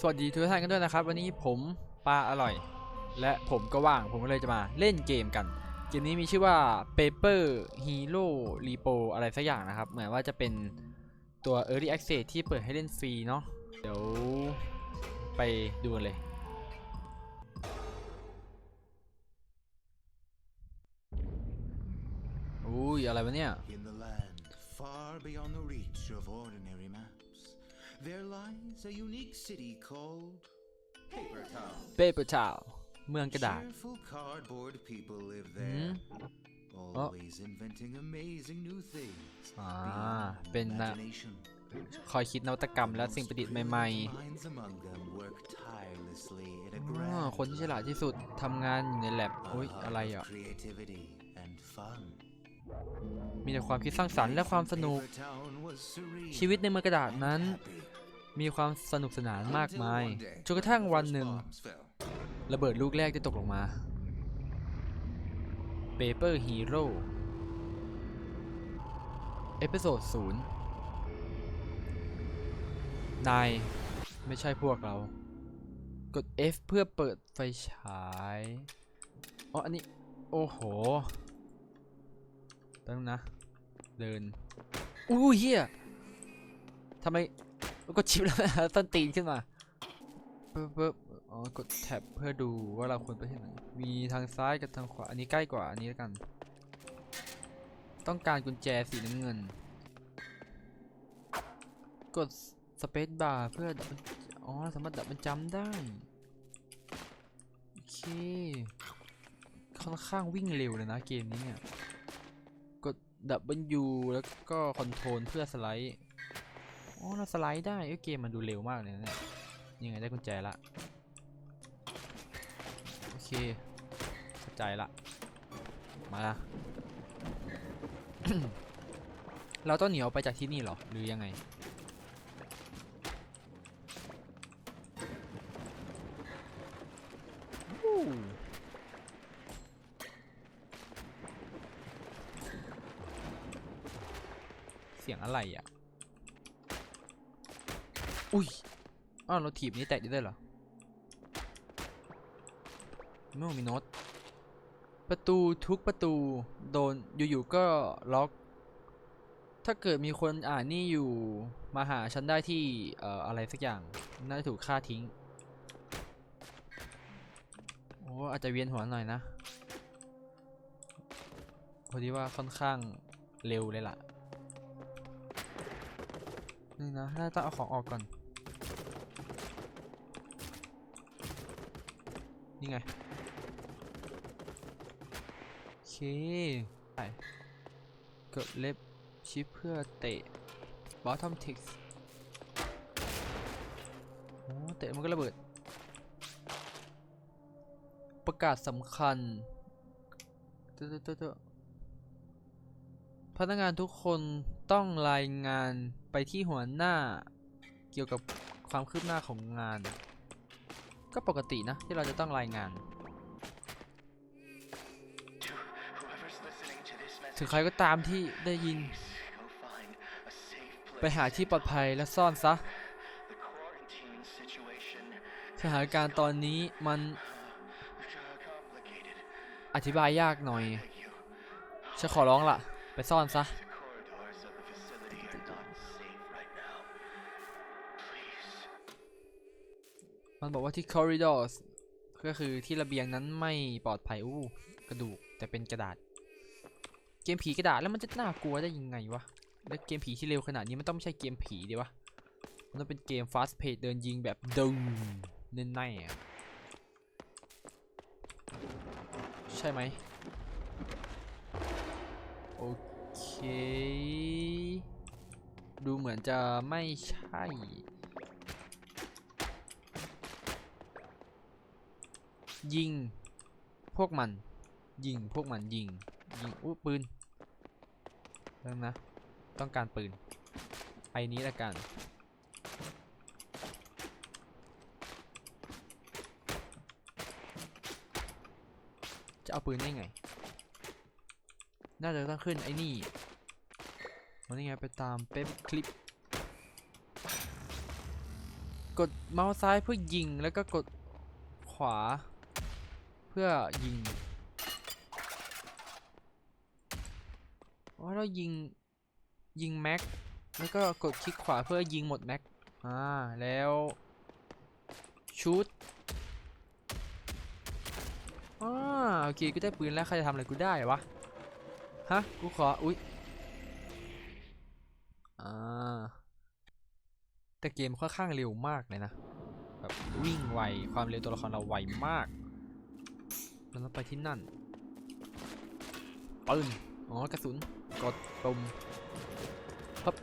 สวัสดีทุกท่านกันด้วยนะครับ วันนี้ผมปลาอร่อย และผมก็ว่างผมก็เลยจะมาเล่นเกมกัน เกมนี้มีชื่อว่า Paper Hero Repo อะไรสักอย่างนะครับ เหมือนว่าจะเป็นตัว Early Access ที่เปิดให้เล่นฟรีเนาะเดี๋ยวไปดูกันเลย อุ้ยอะไรวะเนี่ย In the land far beyond the reach of ordinary maps, there lies a unique city called Paper Town. Paper Town เมืองกระดาษ Cheerful cardboard people live อืม there, always inventing amazing new things. อ่า beyond เป็นนะ imagination. คอยคิดนวัตกรรมและสิ่งประดิษฐ์ใหม่ Minds among them work tirelessly in a ๆอ่า grand คนที่ฉลาดที่สุดทำงานอยู่ในแลบอุ้ย อะไรอะ creativity and fun. มีแต่ความคิดสร้างสรรค์และความสนุก Paper Town was serene ชีวิตในเมืองกระดาษนั้น and happy. มีความสนุกสนานมาก Until มาย one day, จนกระทั่งวัน first หนึ่ง bombs fell. ระเบิดลูกแรกได้ตกลงมา Paper Hero เอพิโซดศูนย์นาย ไม่ใช่พวกเรา กด F เพื่อเปิดไฟฉาย อ๋อ อันนี้ โอ้โหแป๊บนึงนะ เดิน อู้เฮียทำไม กดชิปแล้วต้นตีนขึ้นมาปึ๊บปึ๊บอ๋อกดแท็บเพื่อดูว่าเราควรไปที่ไหน มีทางซ้ายกับทางขวา อันนี้ใกล้กว่าอันนี้แล้วกัน ต้องการกุญแจสีน้ำเงิน กดสเปซบาร์เพื่อ อ๋อ สามารถดับมันจำได้ โอเค ค่อนข้างวิ่งเร็วเลยนะเกมนี้เนี่ย กดดับเบิลยูแล้วก็คอนโทรลเพื่อสไลด์ อ๋อเราสไลด์ได้เอ้เกมมันดูเร็วมากเลยเนี่ยยังไงได้กุญแจละโอเคเข้าใจละมาละเราต้องหนีออกไปจากที่นี่เหรอหรือยังไงเสียงอะไรอะ อุ้ย อ้าวเราถีบนี้แตกได้ด้วยเหรอไม่มีโน้ต ประตูทุกประตูโดนอยู่ๆก็ล็อก ถ้าเกิดมีคนอ่านนี่อยู่มาหาฉันได้ที่เอ่ออะไรสักอย่าง น่าจะถูกฆ่าทิ้ง โอ้อาจจะเวียนหัวหน่อยนะ พอดีว่าค่อนข้างเร็วเลยล่ะ นี่นะน่าจะเอาของออกก่อน นี่ไง โอเคไปกดเล็บชิปเพื่อเตะ bottom text โอ้เตะมันก็ระเบิด ประกาศสำคัญเตะเตะเตอะเตอะพนักงานทุกคนต้องรายงานไปที่หัวหน้าเกี่ยวกับความคืบหน้าของงาน ก็ปกตินะ ที่เราจะต้องรายงาน ถึงใครก็ตามที่ได้ยิน ไปหาที่ปลอดภัยและซ่อนซะ สถานการณ์ตอนนี้มันอธิบายยากหน่อยฉันขอร้องละไปซ่อนซะ มันบอกว่าที่ corridors ก็คือที่ระเบียงนั้นไม่ปลอดภัยอู้กระดูกแต่เป็นกระดาษ เกมผีกระดาษแล้วมันจะน่ากลัวได้ยังไงวะแล้วเกมผีที่เร็วขนาดนี้มันต้องไม่ใช่เกมผีดิวะมันต้องเป็นเกม fast pace เดินยิงแบบดึงแน่ๆอะใช่ไหมโอเค ดูเหมือนจะไม่ใช่ ยิงพวกมัน ยิงพวกมันยิงยิงอู้ปืนเรื่องนะ ต้องการปืนไอ้นี้ละกันจะเอาปืนได้ไง น่าจะต้องขึ้นไอ้นี่มันนี่ไงไปตามเป๊ปคลิป กดเมาส์ซ้ายเพื่อยิงแล้วก็กดขวา พื่อยิงว่าเรายิงยิงแม็กแล้วก็กดคลิกขวาเพื่อยิงหมดแม็กอ่าแล้วชูดอ่าโอเคกูได้ปืนแล้วใครจะทำอะไรกูได้วะฮะกูขออุ๊ยอ่าแต่เกมค่อนข้างเร็วมากเลยนะแบบวิ่งไวความเร็วตัวละครเราไวมาก เราไปที่นั่นปืนอ๋อกระสุน กดปุ่มปั๊บ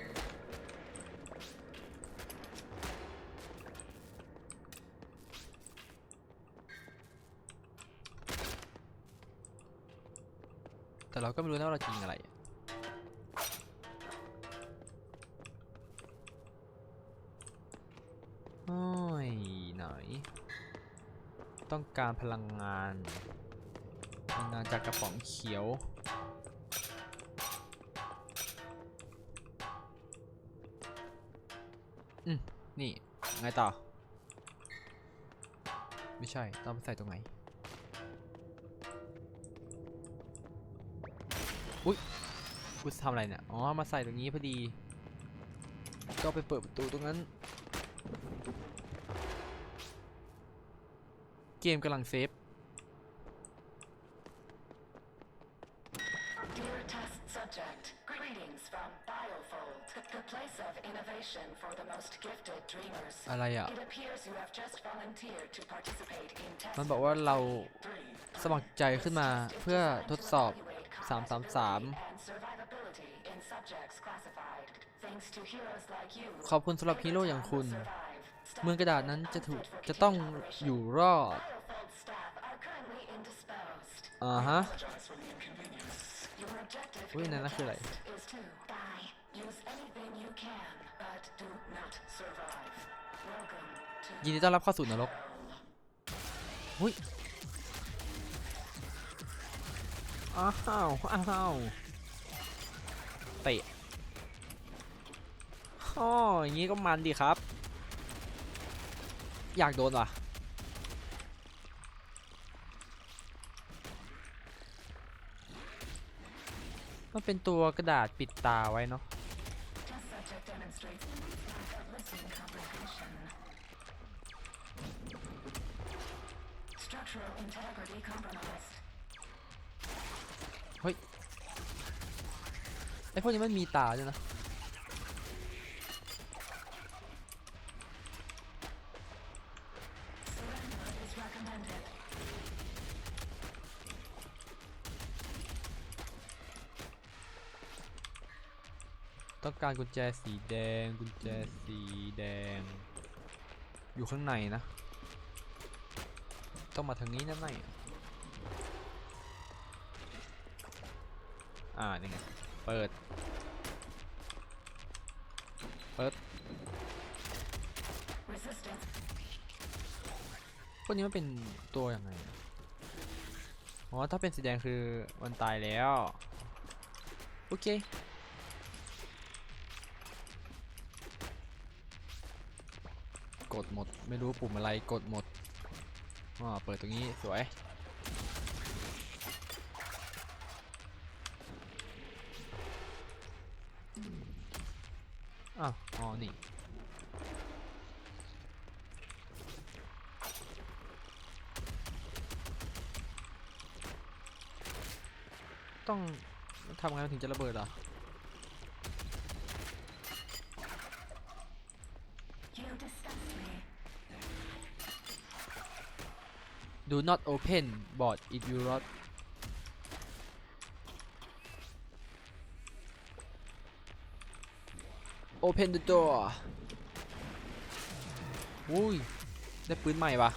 แต่เราก็ไม่รู้นะว่าเราจะยิงอะไรอะโอ้ยไหน ต้องการพลังงาน จากกระป๋องเขียวอืมนี่ ไงต่อ ไม่ใช่ ต้องไปใส่ตรงไหน อุ๊ยกูจะทำอะไรเนี่ย อ๋อ มาใส่ตรงนี้พอดี ก็ไปเปิดประตูตรงนั้น เกมกำลังเซฟ the, the place of innovation for the most gifted dreamers. อะไรอะ It appears you have just volunteered to participate in test มันบอกว่าเรา three. สมัครใจขึ้นมาเพื่อทดสอบ 333 and survivability in subjects classified. Thanks to heroes like you, ขอบคุณสำหรับฮีโร่อย่างคุณ survive. เมืองกระดาษนั้นจะถูกจะต้องอยู่รอด Biofold staff are currently indisposed. อ่าฮะ Your objective อุ้ย in นั่น the นั่นคืออะไร test is to ยินดีต้อนรับเข้าสู่นรกหุ้ยอ้าวอ้าวเตะอ๋ออย่างนี้ก็มันดีครับ อยากโดนว่ะมันเป็นตัวกระดาษปิดตาไว้เนาะ เฮ้ย ไอพวกนี้มันมีตาด้วยนะ Surrender is recommended. ต้องการกุญแจสีแดง กุญแจสีแดง อยู่ข้างในนะ ต้องมาทางนี้นะไม่อ่า นี่ไง เปิด เปิด พวกนี้มันเป็นตัวยังไงอะอ๋อ ถ้าเป็นสีแดงคือมันตายแล้ว โอเคกดหมด ไม่รู้ปุ่มอะไรกดหมด อ่าเปิดตรงนี้สวยอ้าวอ๋อนี่ต้องทำไงถึงจะระเบิดเหรอ Do not open board it will rot Open the door อุ้ย ได้ปืนใหม่ปะ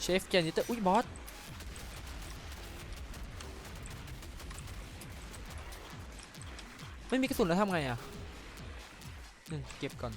เชฟแกนิเตอร์อุ้ย บอส ไม่มีกระสุนแล้วทำไงอะหนึ่ง เก็บก่อน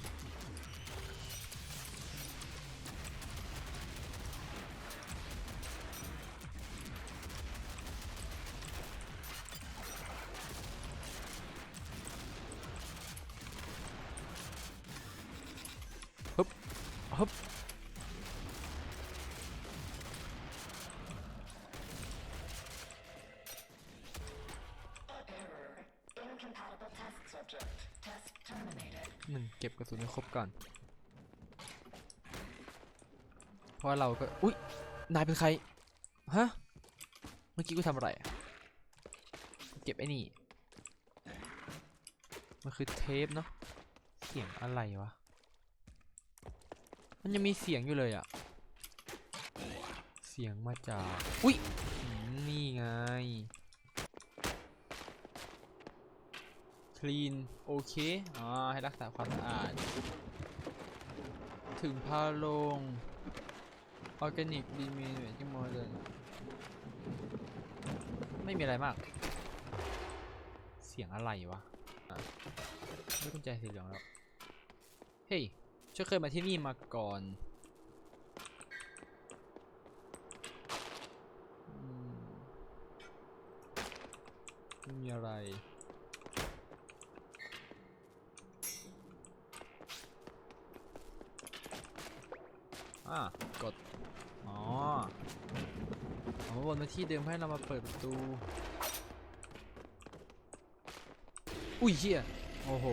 หนึ่งเก็บกระสุนให้ครบก่อน เพราะว่าเราก็ อุ๊ยนายเป็นใคร ฮะ เมื่อกี้กูทำอะไรอะเก็บไอ้นี่ มันคือเทปเนาะ เสียงอะไรวะ มันยังมีเสียงอยู่เลยอะเสียงมาจาก อุ๊ยนี่ไง คลีนโอเคอ๋อให้รักษาความสะอาด ถึงพาลงออร์แกนิกดีมีเวที่โมเดิร์นไม่มีอะไรมาก เสียงอะไรวะะไม่กุญแจสีเหลืองแล้ว เฮ้ยฉันเคยมาที่นี่มาก่อนอมมีอะไร อ่ากด อ๋ออามาวนมาที่เดิมให้เรามาเปิดประตู อุ้ยเชี่ยโอ้โห